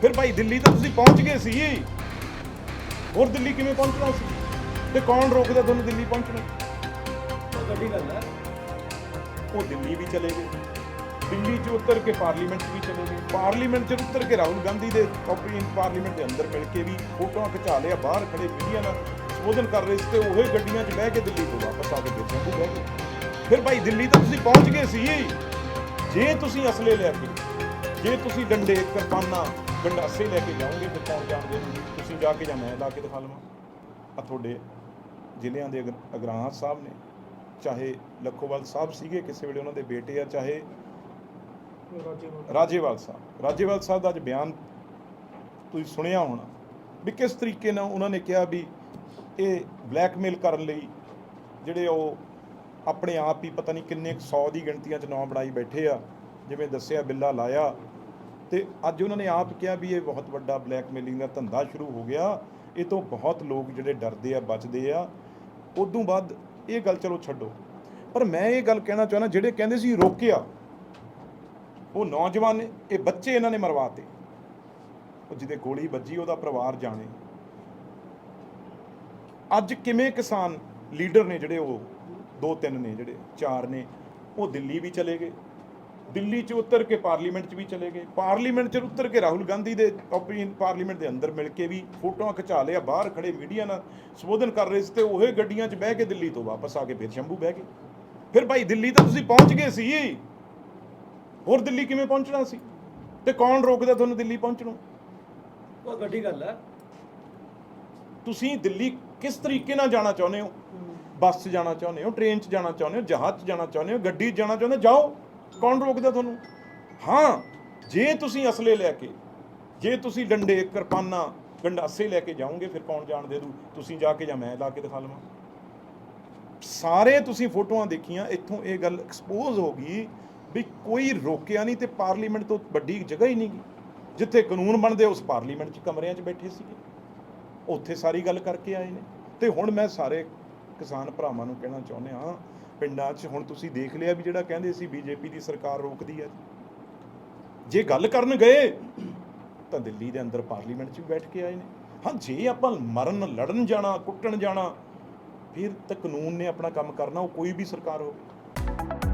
ਫਿਰ ਭਾਈ ਦਿੱਲੀ ਤਾਂ ਤੁਸੀਂ ਪਹੁੰਚ ਗਏ ਸੀ। ਹੋਰ ਦਿੱਲੀ ਕਿਵੇਂ ਪਹੁੰਚਣਾ ਸੀ? ਤੇ ਕੌਣ ਰੋਕਦਾ ਤੁਹਾਨੂੰ ਦਿੱਲੀ ਪਹੁੰਚਣਾ? ਵੱਡੀ ਗੱਲ ਹੈ। ਉਹ ਦਿੱਲੀ ਵੀ ਚਲੇ ਗਏ। ਦਿੱਲੀ 'ਚ ਉਤਰ ਕੇ ਪਾਰਲੀਮੈਂਟ 'ਚ ਵੀ ਚਲੇ ਗਏ। ਪਾਰਲੀਮੈਂਟ 'ਚ ਉਤਰ ਕੇ ਰਾਹੁਲ ਗਾਂਧੀ ਦੇ ਕਾਪੀ ਪਾਰਲੀਮੈਂਟ ਦੇ ਅੰਦਰ ਮਿਲ ਕੇ ਵੀ ਫੋਟੋਆਂ ਖਿਚਾ ਲਿਆ ਬਾਹਰ ਖੜੇ ਮੀਡੀਆ ਨਾਲ ਸੰਬੋਧਨ ਕਰ ਰਹੇ ਸੀ ਤੇ ਉਹੀ ਗੱਡੀਆਂ 'ਚ ਬਹਿ ਕੇ ਦਿੱਲੀ ਤੋਂ ਵਾਪਸ ਆ ਕੇ ਫਿਰ ਜੰਮੂ ਬਹਿ ਗਏ। ਫਿਰ ਭਾਈ ਦਿੱਲੀ ਤਾਂ ਤੁਸੀਂ ਪਹੁੰਚ ਗਏ ਸੀ। ਜੇ ਤੁਸੀਂ ਅਸਲੇ ਲੈ ਕੇ ਜੇ ਤੁਸੀਂ ਡੰਡੇ ਕਿਰਪਾਨਾਂ ਗੰਡਾਸੇ ਲੈ ਕੇ ਜਾਓਗੇ ਫਿਰ ਕੌਣ ਜਾਣਦੇ ਤੁਸੀਂ ਜਾ ਕੇ ਜਾਂ ਮੈਂ ਲਾ ਕੇ ਦਿਖਾ ਲਵਾਂ। ਆ ਤੁਹਾਡੇ ਜ਼ਿਲ੍ਹਿਆਂ ਦੇ ਅਗਰ- ਅਗਰਾਹਾਂ ਸਾਹਿਬ ਨੇ। ਚਾਹੇ ਲੱਖੋਵਾਲ ਸਾਹਿਬ ਸੀਗੇ, ਕਿਸੇ ਵੇਲੇ ਉਹਨਾਂ ਦੇ ਬੇਟੇ ਆ, ਚਾਹੇ ਰਾਜੇਵਾਲ ਸਾਹਿਬ। ਰਾਜੇਵਾਲ ਸਾਹਿਬ ਦਾ ਅੱਜ ਬਿਆਨ ਤੁਸੀਂ ਸੁਣਿਆ ਹੋਣਾ। ਵੀ ਕਿਸ ਤਰੀਕੇ ਨਾਲ ਉਹਨਾਂ ਨੇ ਕਿਹਾ ਵੀ ਇਹ ਬਲੈਕਮੇਲ ਕਰਨ ਲਈ ਜਿਹੜੇ ਉਹ ਆਪਣੇ ਆਪ ਹੀ ਪਤਾ ਨਹੀਂ ਕਿੰਨੇ 100 ਦੀ ਗਿਣਤੀਆਂ 'ਚ ਨਾਂ ਬਣਾਈ ਬੈਠੇ ਆ। ਜਿਵੇਂ ਦੱਸਿਆ, ਬਿੱਲਾ ਲਾਇਆ। ਤੇ ਅੱਜ ਉਹਨਾਂ ਨੇ ਆਪ ਕਿਹਾ ਵੀ ਇਹ ਬਹੁਤ ਵੱਡਾ ਬਲੈਕਮੇਲਿੰਗ ਦਾ ਧੰਦਾ ਸ਼ੁਰੂ ਹੋ ਗਿਆ। ਇਹ ਤੋਂ ਬਹੁਤ ਲੋਕ ਜਿਹੜੇ ਡਰਦੇ ਆ, ਬਚਦੇ ਆ। ਉਦੋਂ ਬਾਅਦ ਇਹ ਗੱਲ ਚਲੋ ਛੱਡੋ। ਪਰ ਮੈਂ ਇਹ ਗੱਲ ਕਹਿਣਾ ਚਾਹੁੰਦਾ, ਜਿਹੜੇ ਕਹਿੰਦੇ ਸੀ ਰੋਕਿਆ, ਉਹ ਨੌਜਵਾਨ ਨੇ ਇਹ ਬੱਚੇ ਇਹਨਾਂ ਨੇ ਮਰਵਾਤੇ। ਉਹ ਜਿਹਦੇ ਗੋਲੀ ਵੱਜੀ, ਉਹਦਾ ਪਰਿਵਾਰ ਜਾਣੇ। ਅੱਜ ਕਿਵੇਂ ਕਿਸਾਨ ਲੀਡਰ ਨੇ ਜਿਹੜੇ ਉਹ, ਦੋ ਤਿੰਨ ਨੇ ਜਿਹੜੇ, ਚਾਰ ਨੇ, ਉਹ ਦਿੱਲੀ ਵੀ ਚਲੇ ਗਏ। ਦਿੱਲੀ 'ਚ ਉਤਰ ਕੇ ਪਾਰਲੀਮੈਂਟ 'ਚ ਵੀ ਚਲੇ ਗਏ। ਪਾਰਲੀਮੈਂਟ 'ਚ ਉਤਰ ਕੇ ਰਾਹੁਲ ਗਾਂਧੀ ਦੇ ਆਪਣੀ ਪਾਰਲੀਮੈਂਟ ਦੇ ਅੰਦਰ ਮਿਲ ਕੇ ਵੀ ਫੋਟੋਆਂ ਖਿਚਾ ਲਿਆ ਬਾਹਰ ਖੜੇ ਮੀਡੀਆ ਨਾਲ ਸੰਬੋਧਨ ਕਰ ਰਹੇ ਸੀ ਤੇ ਉਹੇ ਗੱਡੀਆਂ 'ਚ ਬਹਿ ਕੇ ਦਿੱਲੀ ਤੋਂ ਵਾਪਸ ਆ ਕੇ ਫਿਰ ਸ਼ੰਭੂ ਬਹਿ ਗਏ। ਫਿਰ ਭਾਈ ਦਿੱਲੀ ਤਾਂ ਤੁਸੀਂ ਪਹੁੰਚ ਗਏ ਸੀ। ਹੋਰ ਦਿੱਲੀ ਕਿਵੇਂ ਪਹੁੰਚਣਾ ਸੀ? ਤੇ ਕੌਣ ਰੋਕਦਾ ਤੁਹਾਨੂੰ ਦਿੱਲੀ ਪਹੁੰਚਣੋਂ? ਉਹ ਵੱਡੀ ਗੱਲ ਹੈ। ਤੁਸੀਂ ਦਿੱਲੀ ਕਿਸ ਤਰੀਕੇ ਨਾਲ ਜਾਣਾ ਚਾਹੁੰਦੇ ਹੋ? ਬੱਸ 'ਚ ਜਾਣਾ ਚਾਹੁੰਦੇ ਹੋ? ਟ੍ਰੇਨ 'ਚ ਜਾਣਾ ਚਾਹੁੰਦੇ ਹੋ? ਜਹਾਜ਼ 'ਚ ਜਾਣਾ ਚਾਹੁੰਦੇ ਹੋ? ਗੱਡੀ 'ਚ ਜਾਣਾ ਚਾਹੁੰਦੇ ਹੋ? ਜਾਓ। ਕੌਣ ਰੋਕਦਾ ਤੁਹਾਨੂੰ? ਹਾਂ, ਜੇ ਤੁਸੀਂ ਅਸਲੇ ਲੈ ਕੇ, ਜੇ ਤੁਸੀਂ ਡੰਡੇ, ਕਿਰਪਾਨਾਂ, ਗੰਡਾਸੇ ਲੈ ਕੇ ਜਾਓਗੇ, ਫਿਰ ਕੌਣ ਜਾਣ ਦੇ ਦੂ ਤੁਸੀਂ ਜਾ ਕੇ ਜਾਂ ਮੈਂ ਲਾ ਕੇ ਦਿਖਾ ਲਵਾਂ। ਸਾਰੇ ਤੁਸੀਂ ਫੋਟੋਆਂ ਦੇਖੀਆਂ, ਇੱਥੋਂ ਇਹ ਗੱਲ ਐਕਸਪੋਜ਼ ਹੋ ਗਈ ਵੀ ਕੋਈ ਰੋਕਿਆ ਨਹੀਂ ਤੇ ਪਾਰਲੀਮੈਂਟ ਤੋਂ ਵੱਡੀ ਜਗ੍ਹਾ ਹੀ ਨਹੀਂ ਗੀ ਜਿੱਥੇ ਕਾਨੂੰਨ ਬਣਦੇ, ਉਸ ਪਾਰਲੀਮੈਂਟ 'ਚ ਕਮਰਿਆਂ 'ਚ ਬੈਠੇ ਸੀਗੇ। ਉੱਥੇ ਸਾਰੀ ਗੱਲ ਕਰਕੇ ਆਏ ਨੇ। ਤੇ ਹੁਣ ਮੈਂ ਸਾਰੇ ਕਿਸਾਨ ਭਰਾਵਾਂ ਨੂੰ ਕਹਿਣਾ ਚਾਹੁੰਦੇ ਹਾਂ ਪਿੰਡਾਂ 'ਚ ਹੁਣ ਤੁਸੀਂ ਦੇਖ ਲਿਆ ਵੀ ਜਿਹੜਾ ਕਹਿੰਦੇ ਸੀ ਬੀਜੇਪੀ ਦੀ ਸਰਕਾਰ ਰੋਕਦੀ ਹੈ ਜੇ ਗੱਲ ਕਰਨ ਗਏ, ਤਾਂ ਦਿੱਲੀ ਦੇ ਅੰਦਰ ਪਾਰਲੀਮੈਂਟ 'ਚ ਵੀ ਬੈਠ ਕੇ ਆਏ ਨੇ। ਹਾਂ, ਜੇ ਆਪਾਂ ਮਰਨ, ਲੜਨ ਜਾਣਾ, ਕੁੱਟਣ ਜਾਣਾ, ਫਿਰ ਤਾਂ ਕਾਨੂੰਨ ਨੇ ਆਪਣਾ ਕੰਮ ਕਰਨਾ, ਉਹ ਕੋਈ ਵੀ ਸਰਕਾਰ ਹੋਵੇ।